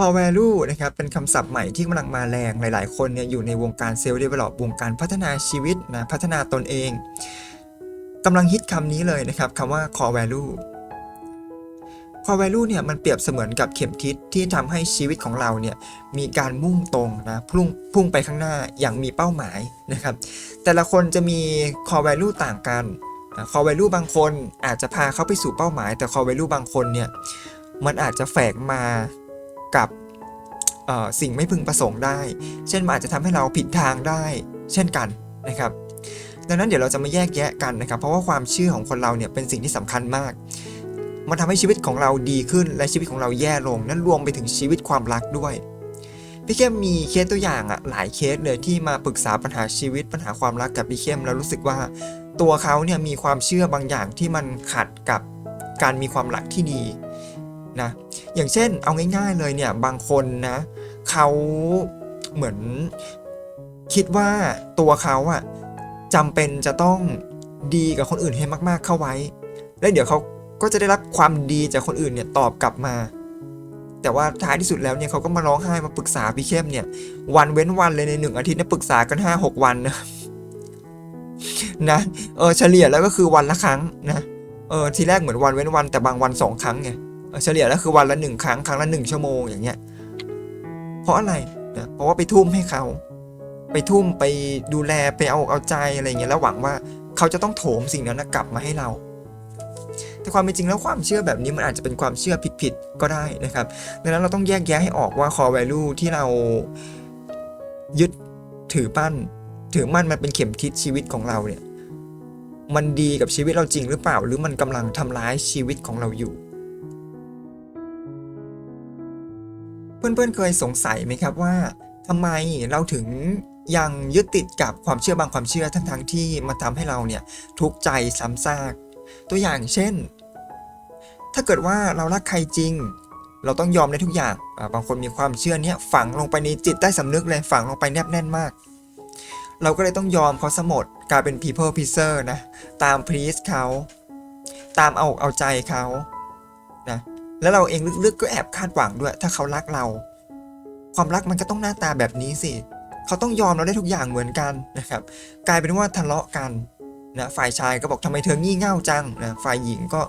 core value นะครับเป็นคำศัพท์ใหม่ที่กำลังมาแรงหลาย ๆ คนเนี่ยอยู่ในวงการเซลล์เดเวลลอปวงการพัฒนาชีวิตนะพัฒนาตนเองกำลังฮิตคำนี้เลยนะครับคำว่า core value core value เนี่ยมันเปรียบเสมือนกับเข็มทิศที่ทำให้ชีวิตของเราเนี่ยมีการมุ่งตรงนะพุ่งพุ่งไปข้างหน้าอย่างมีเป้าหมายนะครับแต่ละคนจะมี core value ต่างกัน core value บางคนอาจจะพาเขาไปสู่เป้าหมาย แต่ core value บางคนเนี่ยมันอาจจะแฝงมา กับสิ่งไม่พึงประสงค์ได้ เช่นมันอาจจะทำให้เราผิดทางได้เช่นกันนะครับ ดังนั้นเดี๋ยวเราจะมาแยกแยะกันนะครับ เพราะว่าความเชื่อของคนเราเนี่ยเป็นสิ่งที่สำคัญมาก มันทำให้ชีวิตของเราดีขึ้นและชีวิตของเราแย่ลง นั่นรวมไปถึงชีวิตความรักด้วย พี่เข้มมีเคสตัวอย่างอะหลายเคสเลยที่มาปรึกษาปัญหาชีวิตปัญหาความรักกับพี่เข้มแล้วรู้สึกว่าตัวเขาเนี่ยมีความเชื่อบางอย่างที่มันขัดกับการมีความรักที่ดีนะ อย่างเช่นเอาง่าย ๆเลยเนี่ยบางคนนะเขาเหมือนคิดว่าตัวเขาอะจำเป็นจะต้องดีกับคนอื่นให้มาก ๆเข้าไว้ แล้วเดี๋ยวเขาก็จะได้รับความดีจากคนอื่นเนี่ยตอบกลับมา แต่ว่าท้ายที่สุดแล้วเนี่ยเขาก็มาร้องไห้มาปรึกษาพี่เข้มเนี่ย วันเว้นวันเลยในหนึ่งอาทิตย์เนี่ยปรึกษากันห้าหกวันนะนะเออเฉลี่ยแล้วก็คือวันละครั้งนะเออทีแรกเหมือนวันเว้นวันแต่บางวันสองครั้งไง เฉลี่ยแล้วคือวันละหนึ่งครั้งครั้งละหนึ่งชั่วโมงอย่างเงี้ย เพราะอะไรนะเพราะว่าไปทุ่มให้เขา ไปทุ่มไปดูแลไปเอาเอาใจอะไรเงี้ยแล้วหวังว่าเขาจะต้องโถมสิ่งนั้นนะกลับมาให้เรา แต่ความเป็นจริงแล้วความเชื่อแบบนี้มันอาจจะเป็นความเชื่อผิดๆก็ได้นะครับดังนั้นเราต้องแยกแยะให้ออกว่า core value ที่เรายึดถือปั้น ถือมั่นมันเป็นเข็มทิศชีวิตของเราเนี่ยมันดีกับชีวิตเราจริงหรือเปล่า หรือมันกำลังทำร้ายชีวิตของเราอยู่ เพื่อนๆเคยสงสัยไหมครับว่าทำไมเราถึงยังยึดติดกับความเชื่อบางความเชื่อทั้งๆที่มันทำให้เราเนี่ยทุกข์ใจซ้ำซาก ตัวอย่างเช่น ถ้าเกิดว่าเรารักใครจริง เราต้องยอมในทุกอย่าง บางคนมีความเชื่อเนี้ยฝังลงไปในจิตใต้สำนึกเลยฝังลงไปแนบแน่นมาก เราก็เลยต้องยอมเขาสมดกลายเป็น people pleaser นะ ตาม please เขา ตามเอาเอาใจเขา แล้วเราเองลึกๆก็แอบคาดหวังด้วย ถ้าเขารักเรา ความรักมันก็ต้องหน้าตาแบบนี้สิเขาต้องยอมเราได้ทุกอย่างเหมือนกันนะครับ กลายเป็นว่าทะเลาะกันนะฝ่ายชายก็บอกทำไมเธองี่เง่าจังนะฝ่ายหญิงก็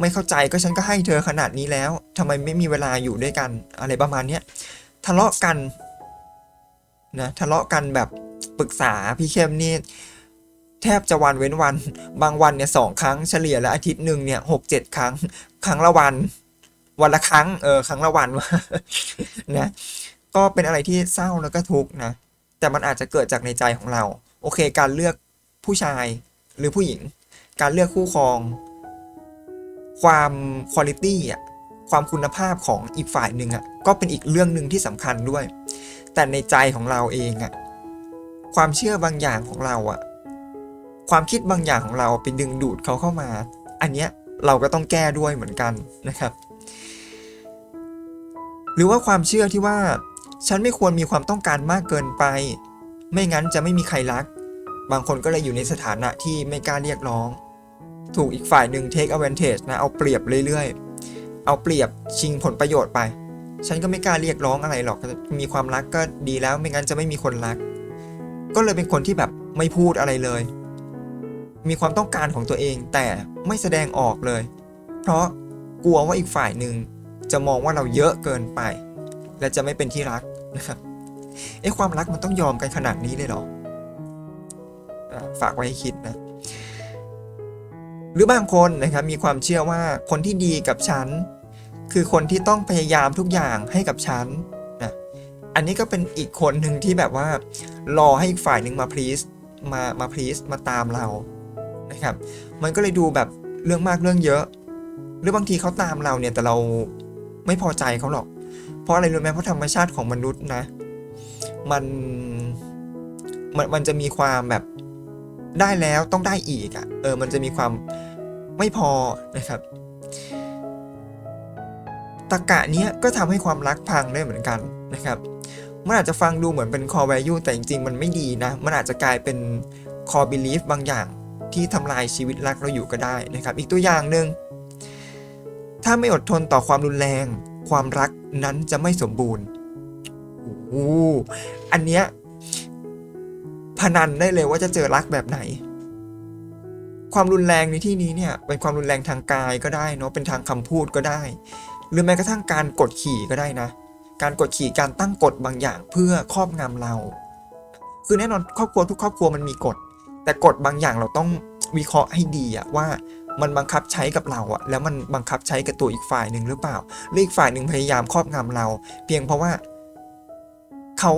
ไม่เข้าใจก็ฉันก็ให้เธอขนาดนี้แล้วทำไมไม่มีเวลาอยู่ด้วยกัน อะไรประมาณเนี้ยทะเลาะกันนะทะเลาะกันแบบปรึกษาพี่เข้มนี่แทบจะวันเว้นวัน บางวันเนี่ยสองครั้งเฉลี่ยแล้วอาทิตย์หนึ่งเนี่ยหกเจ็ดครั้ง ครั้งละวัน วันละครั้งเออครั้งละวันนะก็เป็นอะไรที่เศร้าแล้วก็ทุกข์นะแต่มันอาจจะเกิดจากในใจของเรา โอเค การเลือกผู้ชายหรือผู้หญิง การเลือกคู่ครอง ความคุณ i t y อะความคุณภาพของอีกฝ่ายหนึ่งอะก็เป็นอีกเรื่องหนึ่งที่สำคัญด้วย แต่ในใจของเราเองอะความเชื่อบางอย่างของเราอะความคิดบางอย่างของเราไปดึงดูดเขาเข้ามา อันเนี้ยเราก็ต้องแก้ด้วยเหมือนกันนะครับ หรือว่าความเชื่อที่ว่า ฉันไม่ควรมีความต้องการมากเกินไป ไม่งั้นจะไม่มีใครรัก บางคนก็เลยอยู่ในสถานะที่ไม่กล้าเรียกร้อง ถูกอีกฝ่ายหนึ่ง take advantage นะเอาเปรียบเรื่อยๆ เอาเปรียบชิงผลประโยชน์ไป ฉันก็ไม่กล้าเรียกร้องอะไรหรอกมีความรักก็ดีแล้วไม่งั้นจะไม่มีคนรัก ก็เลยเป็นคนที่แบบไม่พูดอะไรเลย มีความต้องการของตัวเองแต่ไม่แสดงออกเลย เพราะกลัวว่าอีกฝ่ายหนึ่ง จะมองว่าเราเยอะเกินไป และจะไม่เป็นที่รักนะครับเอ๊ะความรักมันต้องยอมกันขนาดนี้เลยเหรอฝากไว้ให้คิดนะ หรือบางคนนะครับมีความเชื่อว่าคนที่ดีกับฉัน คือคนที่ต้องพยายามทุกอย่างให้กับฉันนะอันนี้ก็เป็นอีกคนหนึ่งที่แบบว่า รอให้อีกฝ่ายหนึ่งมาพลีสมามาพลีสมาตามเรานะครับ มันก็เลยดูแบบเรื่องมากเรื่องเยอะ หรือบางทีเขาตามเราเนี่ยแต่เรา ไม่พอใจเขาหรอก เพราะอะไรรู้ไหมเพราะธรรมชาติของมนุษย์นะ มันมันมันจะมีความแบบได้แล้วต้องได้อีกอะ่ะ เออ มันจะมีความไม่พอนะครับตะกะเนี้ยก็ทำให้ความรักพังได้เหมือนกันนะครับมันอาจจะฟังดูเหมือนเป็น core value แต่จริงๆ มันไม่ดีนะ มันอาจจะกลายเป็น core belief บางอย่างที่ทำลายชีวิตรักเราอยู่ก็ได้นะครับ อีกตัวอย่างหนึ่ง ถ้าไม่อดทนต่อความรุนแรง ความรักนั้นจะไม่สมบูรณ์โอ้อันเนี้ยพนันได้เลยว่าจะเจอรักแบบไหน ความรุนแรงในที่นี้เนี่ย เป็นความรุนแรงทางกายก็ได้เนาะเป็นทางคำพูดก็ได้ หรือแม้กระทั่งการกดขี่ก็ได้นะ การกดขี่การตั้งกฎบางอย่างเพื่อครอบงำเรา คือแน่นอนครอบครัวทุกครอบครัวมันมีกฎแต่กฎบางอย่างเราต้องวิเคราะห์ให้ดีอะว่า มันบังคับใช้กับเราอะแล้วมันบังคับใช้กับตัวอีกฝ่ายหนึ่งหรือเปล่าหรืออีกฝ่ายหนึ่งพยายามครอบงำเรา เพียงเพราะว่าเขา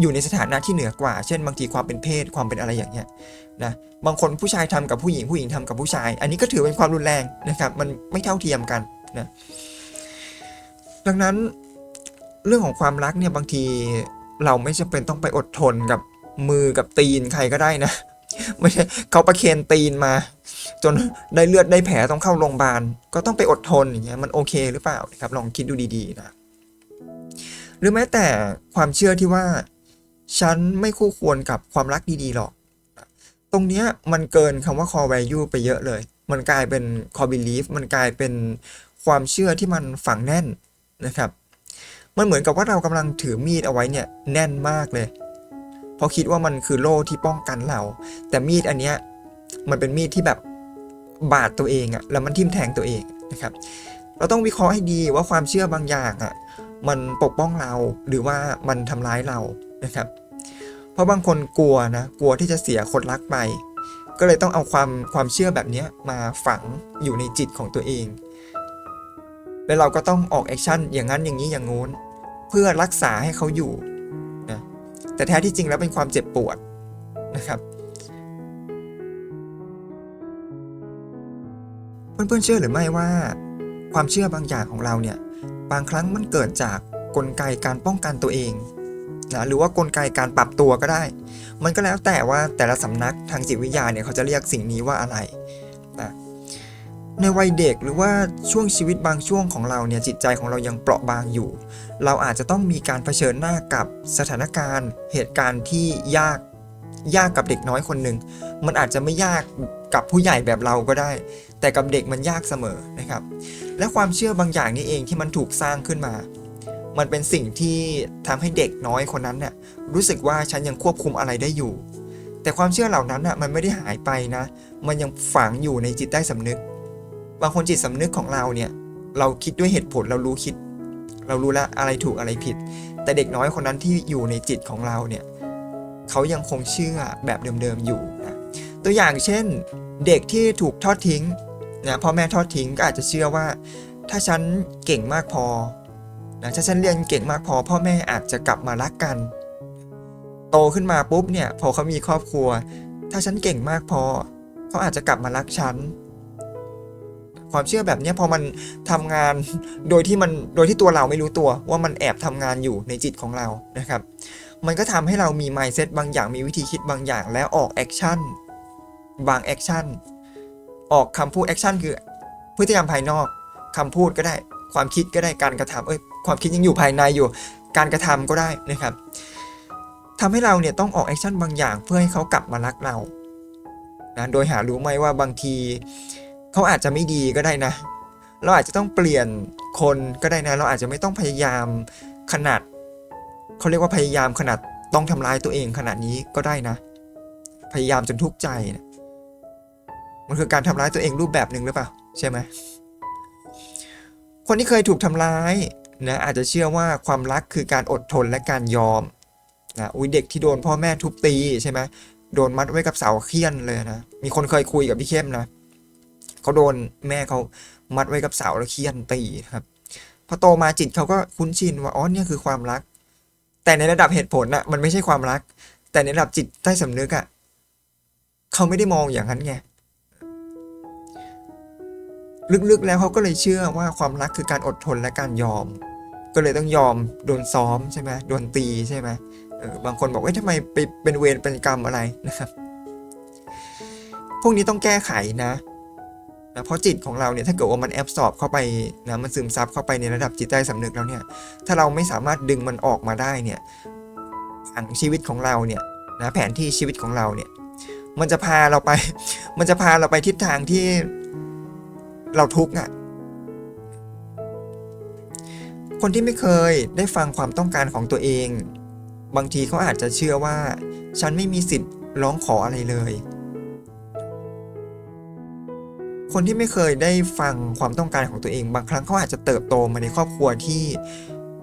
อยู่ในสถานะที่เหนือกว่า เช่น บางทีความเป็นเพศความเป็นอะไรอย่างเงี้ยนะ บางคนผู้ชายทำกับผู้หญิงผู้หญิงทำกับผู้ชาย อันนี้ก็ถือเป็นความรุนแรงนะครับ มันไม่เท่าเทียมกันนะ ดังนั้นเรื่องของความรักเนี่ยบางทีเราไม่จำเป็นต้องไปอดทนกับมือกับตีนใครก็ได้นะ ไม่ใช่เขาประเคนตีนมา จนได้เลือดได้แผลต้องเข้าโรงพยาบาลก็ต้องไปอดทนอย่างเงี้ยมันโอเคหรือเปล่านะครับลองคิดดูดีๆนะหรือแม้แต่ความเชื่อที่ว่า ฉันไม่คู่ควรกับความรักดีๆหรอก ตรงเนี้ยมันเกินคำว่า core value ไปเยอะเลย มันกลายเป็น core belief มันกลายเป็นความเชื่อที่มันฝังแน่นนะครับ มันเหมือนกับว่าเรากำลังถือมีดเอาไว้เนี่ยแน่นมากเลยเพราะคิดว่ามันคือโล่ที่ป้องกันเรา แต่มีดอันเนี้ยมันเป็นมีดที่แบบ บาดตัวเองอะแล้วมันทิ่มแทงตัวเองนะครับ เราต้องวิเคราะห์ให้ดีว่าความเชื่อบางอย่างอะมันปกป้องเราหรือว่ามันทำร้ายเรานะครับ เพราะบางคนกลัวนะกลัวที่จะเสียคนรักไป ก็เลยต้องเอาความความเชื่อแบบนี้มาฝังอยู่ในจิตของตัวเอง แล้วเราก็ต้องออกแอคชั่นอย่างนั้นอย่างนี้อย่างงู้น เพื่อรักษาให้เขาอยู่นะแต่แท้ที่จริงแล้วเป็นความเจ็บปวดนะครับ เพื่อนๆเชื่อหรือไม่ว่า ความเชื่อบางอย่างของเราเนี่ยบางครั้งมันเกิดจากกลไกการป้องกันตัวเองนะหรือว่ากลไกการปรับตัวก็ได้ มันก็แล้วแต่ว่าแต่ละสำนักทางจิตวิทยาเนี่ยเขาจะเรียกสิ่งนี้ว่าอะไรนะในวัยเด็กหรือว่าช่วงชีวิตบางช่วงของเราเนี่ยจิตใจของเรายังเปราะบางอยู่ เราอาจจะต้องมีการเผชิญหน้ากับสถานการณ์ เหตุการณ์ที่ยากยากกับเด็กน้อยคนหนึ่งมันอาจจะไม่ยาก กับผู้ใหญ่แบบเราก็ได้ แต่กับเด็กมันยากเสมอนะครับ และความเชื่อบางอย่างนี่เองที่มันถูกสร้างขึ้นมา มันเป็นสิ่งที่ทำให้เด็กน้อยคนนั้นเนี่ยรู้สึกว่าฉันยังควบคุมอะไรได้อยู่ แต่ความเชื่อเหล่านั้นอะมันไม่ได้หายไปนะ มันยังฝังอยู่ในจิตใต้สำนึก บางคนจิตสำนึกของเราเนี่ยเราคิดด้วยเหตุผลเรารู้คิด เรารู้แล้วอะไรถูกอะไรผิด แต่เด็กน้อยคนนั้นที่อยู่ในจิตของเราเนี่ยเขายังคงเชื่อแบบเดิมๆอยู่นะ ตัวอย่างเช่น เด็กที่ถูกทอดทิ้งนะพ่อแม่ทอดทิ้งก็อาจจะเชื่อว่า ถ้าฉันเก่งมากพอนะถ้าฉันเรียนเก่งมากพอ พ่อแม่อาจจะกลับมารักกัน โตขึ้นมาปุ๊บเนี่ยพอเขามีครอบครัว ถ้าฉันเก่งมากพอ เขาอาจจะกลับมารักฉันความเชื่อแบบนี้พอมันทำงานโดยที่มันโดยที่ตัวเราไม่รู้ตัวว่ามันแอบทำงานอยู่ในจิตของเรานะครับ มันก็ทำให้เรามี mindset บางอย่างมีวิธีคิดบางอย่างแล้วออกแอคชั่น บางแอคชั่นออกคำพูดแอคชั่นคือพฤติกรรมภายนอกคำพูดก็ได้ความคิดก็ได้การกระทำเอ้ยความคิดยังอยู่ภายในอยู่ การกระทำก็ได้นะครับทำให้เราเนี่ยต้องออกแอคชั่นบางอย่างเพื่อให้เขากลับมารักเรานะโดยหารู้ไหมว่าบางทีเขาอาจจะไม่ดีก็ได้นะ เราอาจจะต้องเปลี่ยนคนก็ได้นะ เราอาจจะไม่ต้องพยายามขนาดเขาเรียกว่าพยายามขนาดต้องทำร้ายตัวเองขนาดนี้ก็ได้นะ พยายามจนทุกข์ใจนะ มันคือการทำร้ายตัวเองรูปแบบหนึ่งหรือเปล่า ใช่ไหมคนที่เคยถูกทำร้ายนะอาจจะเชื่อว่าความรักคือการอดทนและการยอมนะอุ้ยเด็กที่โดนพ่อแม่ทุบตีใช่ไหมโดนมัดไว้กับเสาเคี่ยนเลยนะ มีคนเคยคุยกับพี่เข้มนะเขาโดนแม่เขามัดไว้กับเสาแล้วเคี่ยนตีครับพอโตมาจิตเขาก็คุ้นชินว่าอ๋อเนี่ยคือความรัก แต่ในระดับเหตุผลนะมันไม่ใช่ความรัก แต่ในระดับจิตใต้สำนึกอะ่ะเขาไม่ได้มองอย่างนั้นไง ลึกๆแล้วเขาก็เลยเชื่อว่าความรักคือการอดทนและการยอม ก็เลยต้องยอมโดนซ้อมใช่ไหมโดนตีใช่ไหมเออบางคนบอกว่าทำไมไปเป็นเวรเป็นกรรมอะไรนะครับ พวกนี้ต้องแก้ไขนะนะเพราะจิตของเราเนี่ยถ้าเกิดว่ามันแอบสอบเข้าไปนะมันซึมซับเข้าไปในระดับจิตใต้สำนึกแล้วเนี่ย ถ้าเราไม่สามารถดึงมันออกมาได้เนี่ยผังชีวิตของเราเนี่ยนะแผนที่ชีวิตของเราเนี่ย มันจะพาเราไป มันจะพาเราไปทิศทางที่ เราทุกข์อะคนที่ไม่เคยได้ฟังความต้องการของตัวเอง บางทีเขาอาจจะเชื่อว่า ฉันไม่มีสิทธิ์ร้องขออะไรเลย คนที่ไม่เคยได้ฟังความต้องการของตัวเอง บางครั้งเขาอาจจะเติบโตมาในครอบครัวที่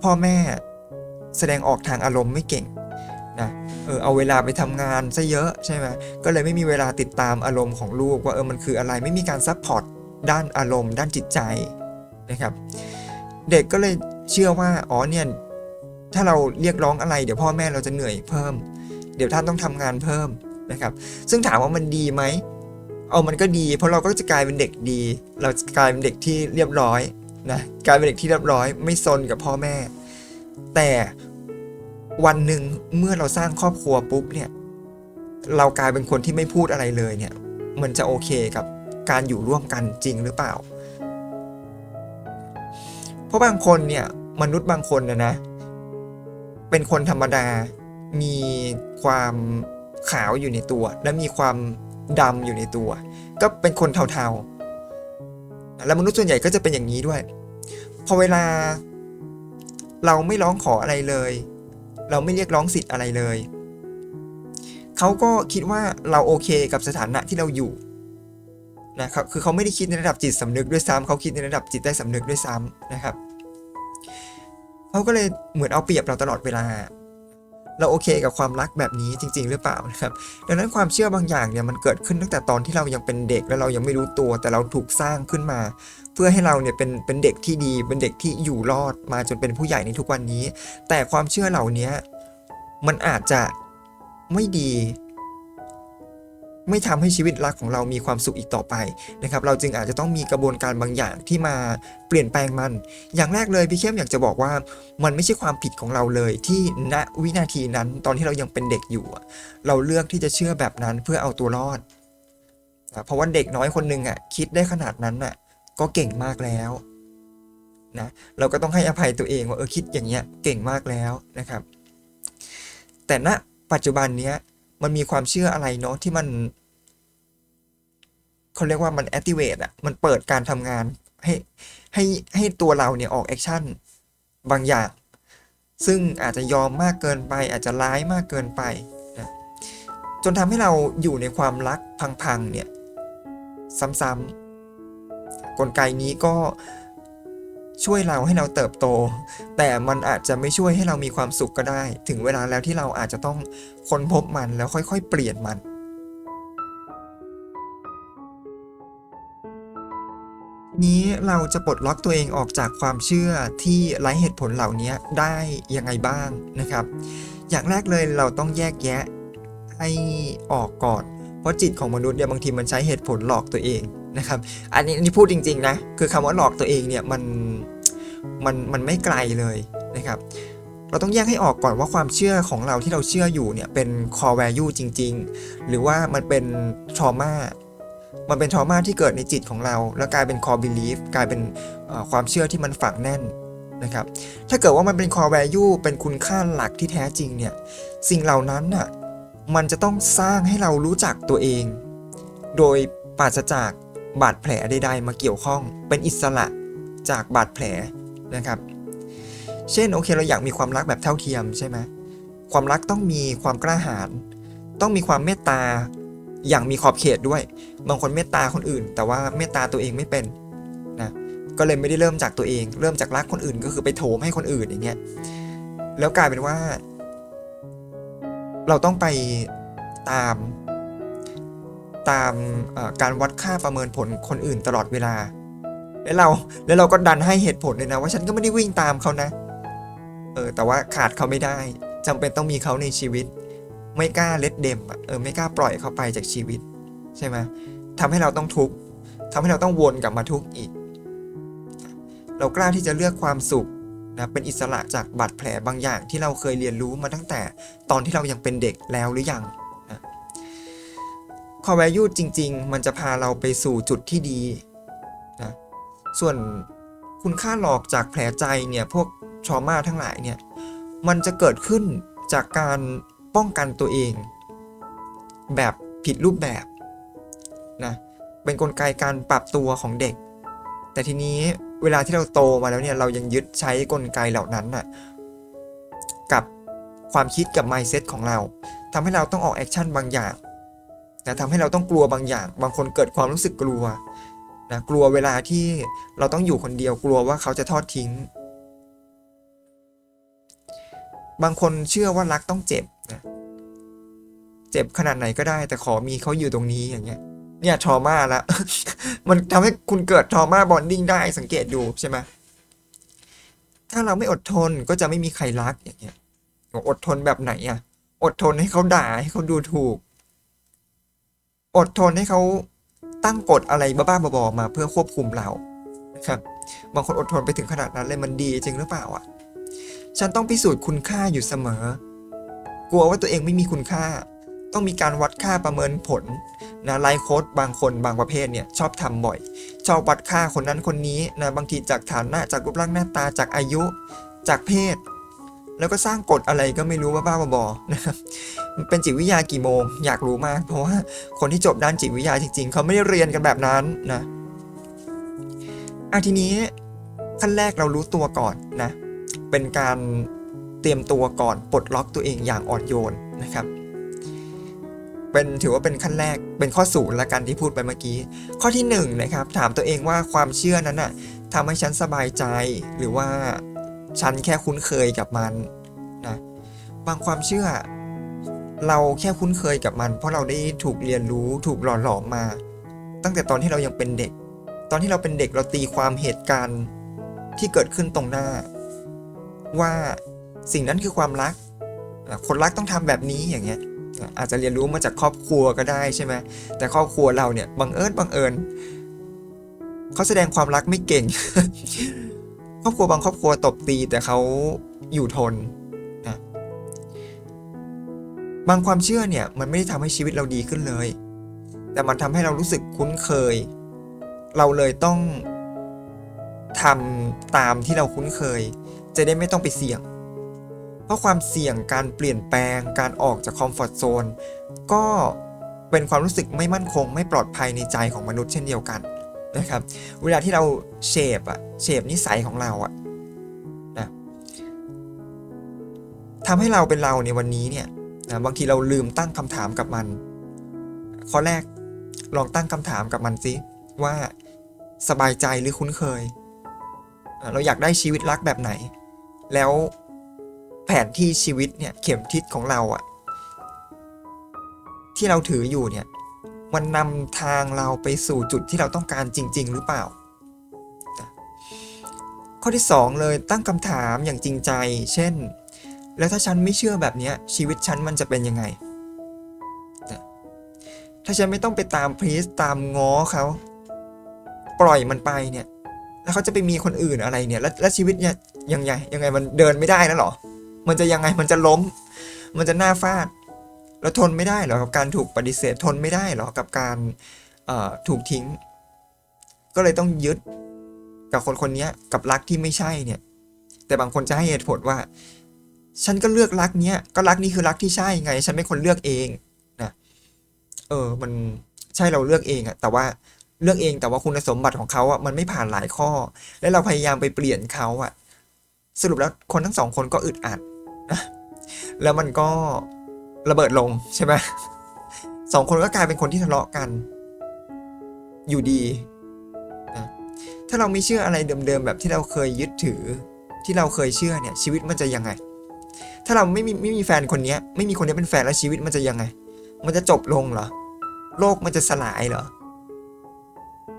พ่อแม่แสดงออกทางอารมณ์ไม่เก่งนะเออเอาเวลาไปทำงานซะเยอะใช่ไหมก็เลยไม่มีเวลาติดตามอารมณ์ของลูกว่าเออมันคืออะไรไม่มีการซัพพอร์ต ด้านอารมณ์ ด้านจิตใจนะครับ เด็กก็เลยเชื่อว่าอ๋อเนี่ยถ้าเราเรียกร้องอะไร เดี๋ยวพ่อแม่เราจะเหนื่อยเพิ่ม เดี๋ยวท่านต้องทำงานเพิ่มนะครับ ซึ่งถามว่ามันดีไหมเอามันก็ดี เพราะเราก็จะกลายเป็นเด็กดี เราจะกลายเป็นเด็กที่เรียบร้อยนะกลายเป็นเด็กที่เรียบร้อย ไม่ซนกับพ่อแม่ แต่วันหนึ่งเมื่อเราสร้างครอบครัวปุ๊บเนี่ย เรากลายเป็นคนที่ไม่พูดอะไรเลยเนี่ย มันจะโอเคกับ การอยู่ร่วมกันจริงหรือเปล่า เพราะบางคนเนี่ยมนุษย์บางคนนะนะ เป็นคนธรรมดา มีความขาวอยู่ในตัว และมีความดำอยู่ในตัว ก็เป็นคนเทาๆ แล้วมนุษย์ส่วนใหญ่ก็จะเป็นอย่างนี้ด้วย พอเวลาเราไม่ร้องขออะไรเลย เราไม่เรียกร้องสิทธิ์อะไรเลย เขาก็คิดว่าเราโอเคกับสถานะที่เราอยู่ นะครับคือเขาไม่ได้คิดในระดับจิตสำนึกด้วยซ้ำเขาคิดในระดับจิตใต้สำนึกด้วยซ้ำนะครับเขาก็เลยเหมือนเอาเปรียบเราตลอดเวลา เราโอเคกับความรักแบบนี้จริง ๆ หรือเปล่านะครับดังนั้นความเชื่อบางอย่างเนี่ยมันเกิดขึ้นตั้งแต่ตอนที่เรายังเป็นเด็กแล้วเรายังไม่รู้ตัว แต่เราถูกสร้างขึ้นมา เพื่อให้เราเนี่ยเป็นเป็นเด็กที่ดี เป็นเด็กที่อยู่รอดมาจนเป็นผู้ใหญ่ในทุกวันนี้ แต่ความเชื่อเหล่านี้มันอาจจะไม่ดี ไม่ทำให้ชีวิตรักของเรามีความสุขอีกต่อไปนะครับเราจึงอาจจะต้องมีกระบวนการบางอย่างที่มาเปลี่ยนแปลงมัน อย่างแรกเลยพี่เข้มอยากจะบอกว่ามันไม่ใช่ความผิดของเราเลย ที่ณวินาทีนั้นตอนที่เรายังเป็นเด็กอยู่ เราเลือกที่จะเชื่อแบบนั้นเพื่อเอาตัวรอด เพราะว่าเด็กน้อยคนหนึ่งอะคิดได้ขนาดนั้นอะก็เก่งมากแล้วนะเราก็ต้องให้อภัยตัวเองว่าเออคิดอย่างเงี้ยเก่งมากแล้วนะครับ แต่ณปัจจุบันเนี้ยมันมีความเชื่ออะไรเนาะที่มัน เขาเรียกว่ามัน activate อะมันเปิดการทำงาน ให้ให้ให้ตัวเราเนี่ยออกแอคชั่นบางอย่าง ซึ่งอาจจะยอมมากเกินไป อาจจะร้ายมากเกินไปนะจนทำให้เราอยู่ในความรักพังๆเนี่ยซ้ำๆกลไกนี้ก็ช่วยเราให้เราเติบโต แต่มันอาจจะไม่ช่วยให้เรามีความสุขก็ได้ ถึงเวลาแล้วที่เราอาจจะต้องค้นพบมันแล้วค่อย ๆ เปลี่ยนมัน นี้เราจะปลดล็อกตัวเองออกจากความเชื่อที่ไร้เหตุผลเหล่านี้ได้ยังไงบ้างนะครับ อย่างแรกเลยเราต้องแยกแยะให้ออกก่อน เพราะจิตของมนุษย์เนี่ยบางทีมันใช้เหตุผลหลอกตัวเองนะครับ อันนี้อันนี้พูดจริงๆนะ คือคำว่าหลอกตัวเองเนี่ยมันมันมันไม่ไกลเลยนะครับ เราต้องแยกให้ออกก่อนว่าความเชื่อของเราที่เราเชื่ออยู่เนี่ยเป็น core value จริง ๆ หรือว่ามันเป็น trauma มันเป็น trauma ที่เกิดในจิตของเรา แล้วกลายเป็น core b e l i e กลายเป็นความเชื่อที่มันฝังแน่นนะครับ ถ้าเกิดว่ามันเป็น core value เป็นคุณค่าหลักที่แท้จริงเนี่ย สิ่งเหล่านั้นน่ะ มันจะต้องสร้างให้เรารู้จักตัวเอง โดยปราศจากบาดแผลใดๆมาเกี่ยวข้อง เป็นอิสระจากบาดแผลนะครับ เช่นโอเคเราอยากมีความรักแบบเท่าเทียมใช่ไหม ความรักต้องมีความกล้าหาญ ต้องมีความเมตตา อย่างมีขอบเขตด้วย บางคนเมตตาคนอื่น แต่ว่าเมตตาตัวเองไม่เป็นนะก็เลยไม่ได้เริ่มจากตัวเอง เริ่มจากรักคนอื่นก็คือไปโถมให้คนอื่นอย่างเงี้ยแล้วกลายเป็นว่า เราต้องไปตามตามการวัดค่าประเมินผลคนอื่นตลอดเวลา แล้วเราแล้วเราก็ดันให้เหตุผลเลยนะ ว่าฉันก็ไม่ได้วิ่งตามเขานะ เออแต่ว่าขาดเขาไม่ได้จำเป็นต้องมีเขาในชีวิต ไม่กล้าเล็ดเดมเออไม่กล้าปล่อยเขาไปจากชีวิต ใช่ไหมทำให้เราต้องทุกข์ทำให้เราต้องวนกลับมาทุกข์อีก เรากล้าที่จะเลือกความสุขนะเป็นอิสระจากบาดแผลบางอย่างที่เราเคยเรียนรู้มาตั้งแต่ตอนที่เรายังเป็นเด็กแล้วหรือยังนะ core value จริง ๆ มันจะพาเราไปสู่จุดที่ดีนะส่วนคุณค่าหลอกจากแผลใจเนี่ยพวกทรมาทั้งหลายเนี่ยมันจะเกิดขึ้นจากการ ป้องกันตัวเอง แบบผิดรูปแบบนะเป็นนกลไกการปรับตัวของเด็ก แต่ทีนี้เวลาที่เราโตมาแล้วเนี่ยเรายังยึดใช้กลไกเหล่านั้นน่ะกับความคิดกับ mindset ของเราทำให้เราต้องออกแอคชั่นบางอย่างนะทำให้เราต้องกลัวบางอย่าง บางคนเกิดความรู้สึกกลัวนะกลัวเวลาที่เราต้องอยู่คนเดียวกลัวว่าเขาจะทอดทิ้ง บางคนเชื่อว่ารักต้องเจ็บ นะเจ็บขนาดไหนก็ได้ แต่ขอมีเขาอยู่ตรงนี้อย่างเงี้ย เนี่ยทรมาละ มันทำให้คุณเกิดทรมาบอนดิ้งได้สังเกตดูใช่ไหมถ้าเราไม่อดทนก็จะไม่มีใครรักอย่างเงี้ยอดทนแบบไหนอะ อดทนให้เขาด่าให้เขาดูถูก อดทนให้เขาตั้งกฎอะไรบ้าๆบอๆมาเพื่อควบคุมเรานะครับ บางคนอดทนไปถึงขนาดนั้นเลยมันดีจริงหรือเปล่าอะ ฉันต้องพิสูจน์คุณค่าอยู่เสมอ กลัวว่าตัวเองไม่มีคุณค่า ต้องมีการวัดค่าประเมินผลนะไลฟ์โค้ดบางคนบางประเภทเนี่ยชอบทำบ่อย ชอบวัดค่าคนนั้นคนนี้นะบางทีจากฐานะจากรูปร่างหน้าตาจากอายุ จากเพศ แล้วก็สร้างกฎอะไรก็ไม่รู้ว่าบ้าๆบอๆนะครับเป็นจิตวิทยากี่โมง อยากรู้มาก เพราะว่าคนที่จบด้านจิตวิทยาจริงๆ เขาไม่ได้เรียนกันแบบนั้นนะอะทีนี้ขั้นแรกเรารู้ตัวก่อนนะ เป็นการ เตรียมตัวก่อนปลดล็อกตัวเองอย่างอ่อนโยนนะครับ เป็นถือว่าเป็นขั้นแรกเป็นข้อศูนย์ละกันที่พูดไปเมื่อกี้ ข้อที่1นงนะครับถามตัวเองว่าความเชื่อนั้นน่ะทำให้ฉันสบายใจหรือว่าฉันแค่คุ้นเคยกับมันนะบางความเชื่อ เราแค่คุ้นเคยกับมัน เพราะเราได้ถูกเรียนรู้ถูกหล่อหลอมมา ตั้งแต่ตอนที่เรายังเป็นเด็ก ตอนที่เราเป็นเด็กเราตีความเหตุการณ์ที่เกิดขึ้นตรงหน้า ว่า สิ่งนั้นคือความรัก คนรักต้องทำแบบนี้อย่างเงี้ยอาจจะเรียนรู้มาจากครอบครัวก็ได้ใช่ไหมแต่ครอบครัวเราเนี่ยบังเอิญบังเอิญเขาแสดงความรักไม่เก่ง ครอบครัวบางครอบครัวตบตีแต่เขาอยู่ทนนะบางความเชื่อเนี่ยมันไม่ได้ทำให้ชีวิตเราดีขึ้นเลย แต่มันทำให้เรารู้สึกคุ้นเคย เราเลยต้องทำตามที่เราคุ้นเคย จะได้ไม่ต้องไปเสี่ยง ราะความเสี่ยงการเปลี่ยนแปลงการออกจากคอมฟอร์ทโซนก็เป็นความรู้สึกไม่มั่นคง ไม่ปลอดภัยในใจของมนุษย์เช่นเดียวกันนะครับเวลาที่เราเชฟอะเชฟนิสัยของเราอะนะทำให้เราเป็นเราในวันนี้เนี่ยนะบางทีเราลืมตั้งคำถามกับมัน ข้อแรกลองตั้งคำถามกับมันสิว่าสบายใจหรือคุ้นเคย เราอยากได้ชีวิตรักแบบไหน แล้ว ผนที่ชีวิตเนี่ยเข็มทิศของเราอะที่เราถืออยู่เนี่ยมันนำทางเราไปสู่จุดที่เราต้องการจริง ๆ หรือเปล่า ข้อที่ 2 เลยตั้งคำถามอย่างจริงใจ เช่น แล้วถ้าฉันไม่เชื่อแบบนี้ชีวิตฉันมันจะเป็นยังไง ถ้าฉันไม่ต้องไปตามพีสตามง้อเขาปล่อยมันไปเนี่ย แล้วเขาจะไปมีคนอื่นอะไรเนี่ย แล้วชีวิตเนี่ยยังไงยังไงมันเดินไม่ได้แล้วหรอ มันจะยังไงมันจะล้ม มันจะหน้าฟาด แล้วทนไม่ได้เหรอกับการถูกปฏิเสธทนไม่ได้เหรอกับการถูกทิ้ง ก็เลยต้องยึดกับคนคนนี้กับรักที่ไม่ใช่เนี่ย แต่บางคนจะให้เหตุผลว่า ฉันก็เลือกรักเนี้ยก็รักนี้คือรักที่ใช่ไง ฉันเป็นคนเลือกเองนะเออมันใช่เราเลือกเองอะแต่ว่าเลือกเองแต่ว่าคุณสมบัติของเขาอะมันไม่ผ่านหลายข้อ และเราพยายามไปเปลี่ยนเขาอะสรุปแล้วคนทั้งสองคนก็อึดอัด แล้วมันก็ระเบิดลงใช่ไหมสองคนก็กลายเป็นคนที่ทะเลาะกัน อยู่ดี ถ้าเราไม่เชื่ออะไรเดิมๆแบบที่เราเคยยึดถือ ที่เราเคยเชื่อเนี่ย ชีวิตมันจะยังไง ถ้าเราไม่มีไม่มีแฟนคนนี้ไม่มีคนนี้เป็นแฟนแล้วชีวิตมันจะยังไง มันจะจบลงเหรอ โลกมันจะสลายเหรอ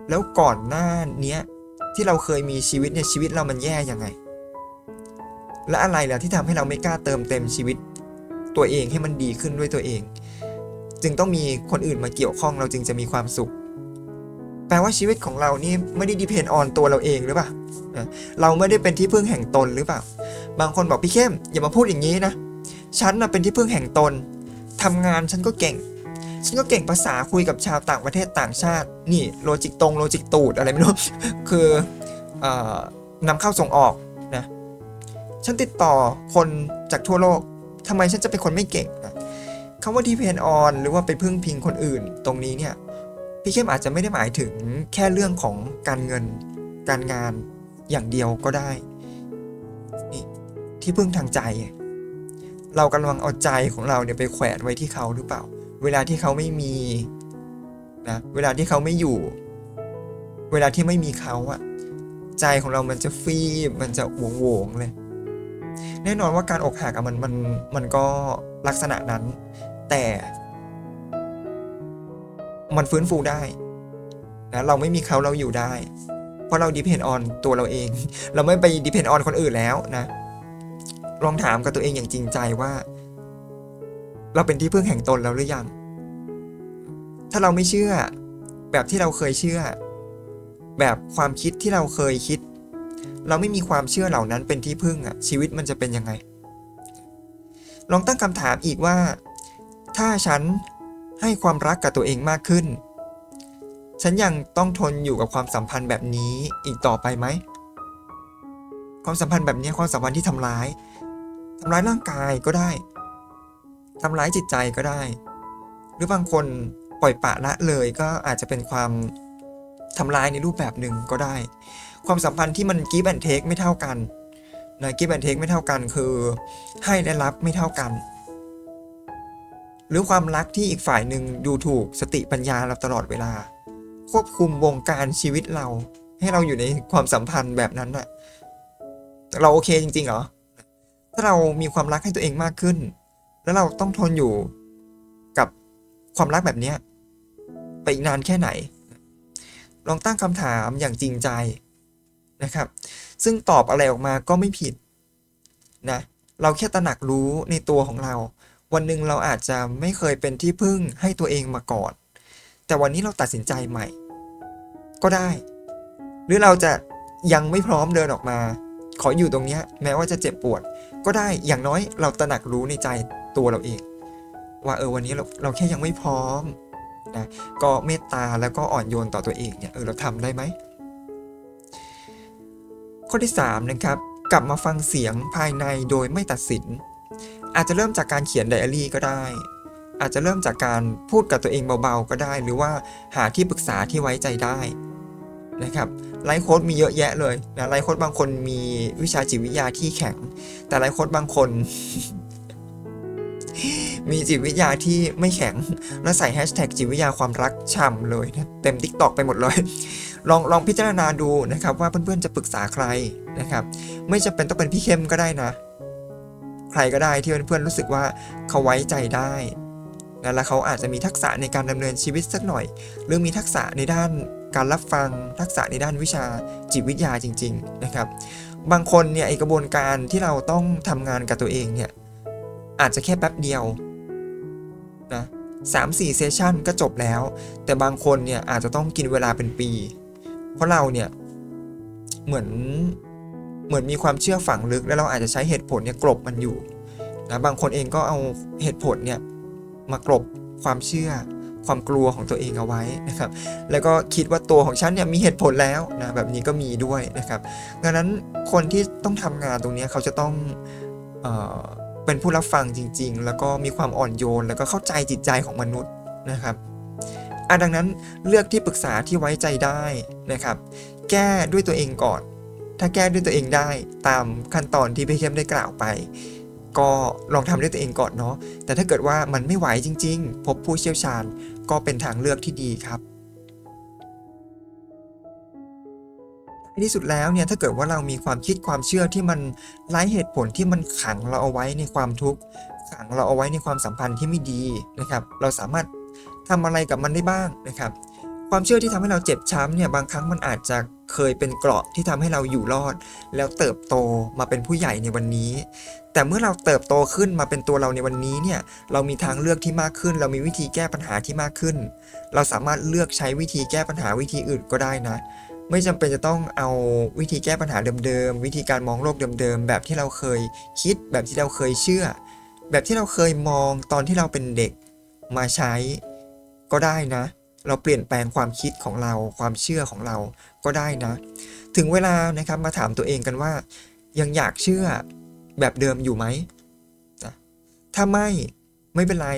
แล้วก่อนหน้าเนี้ยที่เราเคยมีชีวิตเนี่ยชีวิตเรามันแย่ยังไง และอะไรแล่ะที่ทำให้เราไม่กล้าเติมเต็มชีวิตตัวเองให้มันดีขึ้นด้วยตัวเอง จึงต้องมีคนอื่นมาเกี่ยวข้องเราจึงจะมีความสุข แปลว่าชีวิตของเรานี่ไม่ได้ดิเพนออนตัวเราเองหรือเปล่าเราไม่ได้เป็นที่พึ่งแห่งตนหรือเปล่า บางคนบอกพี่เข้มอย่ามาพูดอย่างนี้นะฉันนะเป็นที่พึ่งแห่งตนทำงานฉันก็เก่ง ฉันก็เก่งภาษาคุยกับชาวต่างประเทศต่างชาติ นี่โลจิกตรงโลจิกตูดอะไรไม่รู้ คืออนำเข้าส่งออก ฉันติดต่อคนจากทั่วโลกทำไมฉันจะเป็นคนไม่เก่งนะคำว่า depend on หรือว่าไปพึ่งพิงคนอื่น ตรงนี้เนี่ยพี่เข้มอาจจะไม่ได้หมายถึงแค่เรื่องของการเงินการงานอย่างเดียวก็ได้นี่ที่พึ่งทางใจ เรากำลังเอาใจของเราเนี่ยไปแขวนไว้ที่เขาหรือเปล่า เวลาที่เขาไม่มีนะเวลาที่เขาไม่อยู่ เวลาที่ไม่มีเขาอะใจของเรามันจะฟีบมันจะหวงๆเลย แน่นอนว่าการอกหักอะมันมันมันก็ลักษณะนั้น แต่ มันฟื้นฟูได้นะเราไม่มีเขาเราอยู่ได้ เพราะเราดิพเอนออนตัวเราเอง เราไม่ไปดิพเอนออนคนอื่นแล้วนะ ลองถามกับตัวเองอย่างจริงใจว่า เราเป็นที่พึ่งแห่งตนแล้วหรือยัง ถ้าเราไม่เชื่อ แบบที่เราเคยเชื่อ แบบความคิดที่เราเคยคิด เราไม่มีความเชื่อเหล่านั้นเป็นที่พึ่งอะชีวิตมันจะเป็นยังไง ลองตั้งคำถามอีกว่า ถ้าฉันให้ความรักกับตัวเองมากขึ้น ฉันยังต้องทนอยู่กับความสัมพันธ์แบบนี้อีกต่อไปไหม ความสัมพันธ์แบบนี้ความสัมพันธ์ที่ทำร้ายทำร้ายร่างกายก็ได้ทำร้ายจิตใจก็ได้ หรือบางคนปล่อยปะละเลยก็อาจจะเป็นความทำร้ายในรูปแบบหนึ่งก็ได้ ความสัมพันธ์ที่มันกีบแอนเทคไม่เท่ากันนะกีบแอนเทคไม่เท่ากันคือให้และรับไม่เท่ากัน หรือความรักที่อีกฝ่ายหนึ่งดูถูกสติปัญญาเราตลอดเวลา ควบคุมวงการชีวิตเรา ให้เราอยู่ในความสัมพันธ์แบบนั้นน่ะเราโอเคจริงๆเหรอถ้าเรามีความรักให้ตัวเองมากขึ้น แล้วเราต้องทนอยู่กับความรักแบบเนี้ไปอีกนานแค่ไหน ลองตั้งคำถามอย่างจริงใจ นะครับ ซึ่งตอบอะไรออกมาก็ไม่ผิดนะเราแค่ตระหนักรู้ในตัวของเรา วันหนึ่งเราอาจจะไม่เคยเป็นที่พึ่งให้ตัวเองมาก่อน แต่วันนี้เราตัดสินใจใหม่ ก็ได้ หรือเราจะยังไม่พร้อมเดินออกมา ขออยู่ตรงนี้แม้ว่าจะเจ็บปวด ก็ได้อย่างน้อยเราตระหนักรู้ในใจตัวเราเอง ว่าเออวันนี้เราเราแค่ยังไม่พร้อมนะก็เมตตาแล้วก็อ่อนโยนต่อตัวเองเนี่ยเออเราทำได้ไหม ข้อที่3นะครับกลับมาฟังเสียงภายในโดยไม่ตัดสิน อาจจะเริ่มจากการเขียนไดอารี่ก็ได้ อาจจะเริ่มจากการพูดกับตัวเองเบาๆก็ได้ หรือว่าหาที่ปรึกษาที่ไว้ใจได้นะครับไลฟ์โค้ดมีเยอะแยะเลยนะไลฟ์โค้ดบางคนมีวิชาจิตวิทยาที่แข็ง แต่ไลฟ์โค้ดบางคน มีจิตวิทยาที่ไม่แข็ง แล้วใส่แฮชแท็กจิตวิทยาความรักช่ำเลยนะเต็ม t ิ k t o k ไปหมดเลย ลองลองพิจารณาดูนะครับว่าเพื่อนๆจะปรึกษาใครนะครับ ไม่จำเป็นต้องเป็นพี่เข้มก็ได้นะ ใครก็ได้ที่เพื่อนๆรู้สึกว่าเขาไว้ใจได้นะแล้วเขาอาจจะมีทักษะในการดำเนินชีวิตสักหน่อย หรือมีทักษะในด้านการรับฟังทักษะในด้านวิชาจิตวิทยาจริง ๆนะครับ บางคนเนี่ยไอกระบวนการที่เราต้องทำงานกับตัวเองเนี่ยอาจจะแค่แป๊บเดียวนะสามสี่เซสชันก็จบแล้ว แต่บางคนเนี่ยอาจจะต้องกินเวลาเป็นปี เพราะเราเนี่ยเหมือนเหมือนมีความเชื่อฝังลึก แล้วเราอาจจะใช้เหตุผลเนี่ยกลบมันอยู่นะบางคนเองก็เอาเหตุผลเนี่ยมากลบความเชื่อความกลัวของตัวเองเอาไว้นะครับ แล้วก็คิดว่าตัวของฉันเนี่ยมีเหตุผลแล้วนะแบบนี้ก็มีด้วยนะครับดังนั้นคนที่ต้องทำงานตรงนี้เขาจะต้องเออเป็นผู้รับฟังจริง ๆ แล้วก็มีความอ่อนโยน แล้วก็เข้าใจจิตใจของมนุษย์นะครับ อะดังนั้นเลือกที่ปรึกษาที่ไว้ใจได้นะครับ แก้ด้วยตัวเองก่อน ถ้าแก้ด้วยตัวเองได้ตามขั้นตอนที่พี่เข้มได้กล่าวไป ก็ลองทำด้วยตัวเองก่อนเนาะแต่ถ้าเกิดว่ามันไม่ไหวจริง ๆ พบผู้เชี่ยวชาญก็เป็นทางเลือกที่ดีครับในที่สุดแล้วเนี่ยถ้าเกิดว่าเรามีความคิดความเชื่อที่มันไร้เหตุผลที่มันขังเราเอาไว้ในความทุกข์ขังเราเอาไว้ในความสัมพันธ์ที่ไม่ดีนะครับ เราสามารถ ทำอะไรกับมันได้บ้างนะครับ ความเชื่อที่ทำให้เราเจ็บช้ำเนี่ยบางครั้งมันอาจจะเคยเป็นเกราะที่ทำให้เราอยู่รอด แล้วเติบโตมาเป็นผู้ใหญ่ในวันนี้ แต่เมื่อเราเติบโตขึ้นมาเป็นตัวเราในวันนี้เนี่ยเรามีทางเลือกที่มากขึ้น เรามีวิธีแก้ปัญหาที่มากขึ้น เราสามารถเลือกใช้วิธีแก้ปัญหาวิธีอื่นก็ได้นะไม่จำเป็นจะต้องเอาวิธีแก้ปัญหาเดิมๆ วิธีการมองโลกเดิมๆ แบบที่เราเคยคิด แบบที่เราเคยเชื่อ แบบที่เราเคยมองตอนที่เราเป็นเด็กมาใช้ ก็ได้นะ เราเปลี่ยนแปลงความคิดของเรา ความเชื่อของเราก็ได้นะ ถึงเวลานะครับมาถามตัวเองกันว่า ยังอยากเชื่อแบบเดิมอยู่ไหมนะถ้าไม่ไม่เป็นไร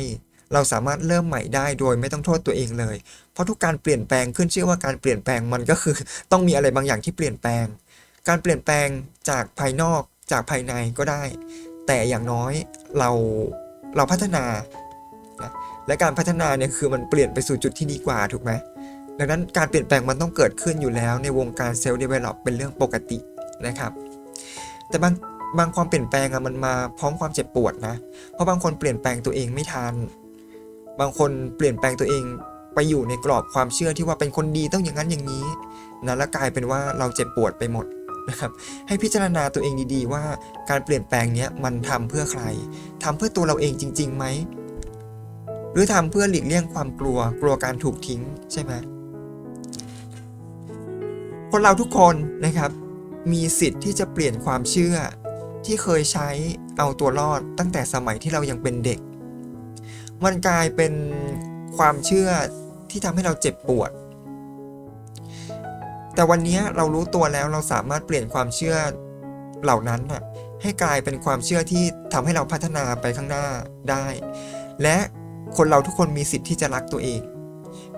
เราสามารถเริ่มใหม่ได้โดยไม่ต้องโทษตัวเองเลย เพราะทุกการเปลี่ยนแปลงขึ้นชื่อว่าการเปลี่ยนแปลงมันก็คือ ต้องมีอะไรบางอย่างที่เปลี่ยนแปลง การเปลี่ยนแปลงจากภายนอกจากภายในก็ได้ แต่อย่างน้อยเราเราพัฒนา และการพัฒนาเนี่ยคือมันเปลี่ยนไปสู่จุดที่ดีกว่าถูกไหมดังนั้นการเปลี่ยนแปลงมันต้องเกิดขึ้นอยู่แล้วในวงการเซลล์เดเวลลอปเป็นเรื่องปกตินะครับ แต่บางบางความเปลี่ยนแปลงอะมันมาพร้อมความเจ็บปวดนะ เพราะบางคนเปลี่ยนแปลงตัวเองไม่ทัน บางคนเปลี่ยนแปลงตัวเองไปอยู่ในกรอบความเชื่อที่ว่าเป็นคนดีต้องอย่างนั้นอย่างนี้นะแล้วกลายเป็นว่าเราเจ็บปวดไปหมดนะครับ ให้พิจารณาตัวเองดีๆ ว่าการเปลี่ยนแปลงเนี้ยมันทำเพื่อใครทำเพื่อตัวเราเองจริงๆไหม หรือทำเพื่อหลีกเลี่ยงความกลัว กลัวการถูกทิ้งใช่ไหมคนเราทุกคนนะครับ มีสิทธิ์ที่จะเปลี่ยนความเชื่อ ที่เคยใช้เอาตัวรอดตั้งแต่สมัยที่เรายังเป็นเด็ก มันกลายเป็นความเชื่อที่ทำให้เราเจ็บปวด แต่วันนี้เรารู้ตัวแล้วเราสามารถเปลี่ยนความเชื่อเหล่านั้นน่ะให้กลายเป็นความเชื่อที่ทำให้เราพัฒนาไปข้างหน้าได้ และ คนเราทุกคนมีสิทธิ์ที่จะรักตัวเอง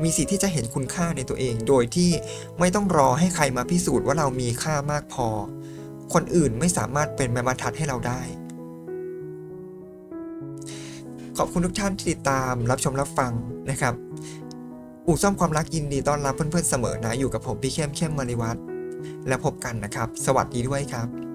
มีสิทธิ์ที่จะเห็นคุณค่าในตัวเอง โดยที่ไม่ต้องรอให้ใครมาพิสูจน์ว่าเรามีค่ามากพอ คนอื่นไม่สามารถเป็นแม่บรรทัดให้เราได้ ขอบคุณทุกท่านที่ติดตามรับชมรับฟังนะครับ อู่ซ่อมความรักยินดีต้อนรับเพื่อนๆเสมอนะอยู่กับผมพี่เข้มเข้มมาริวัตรและพบกันนะครับ สวัสดีด้วยครับ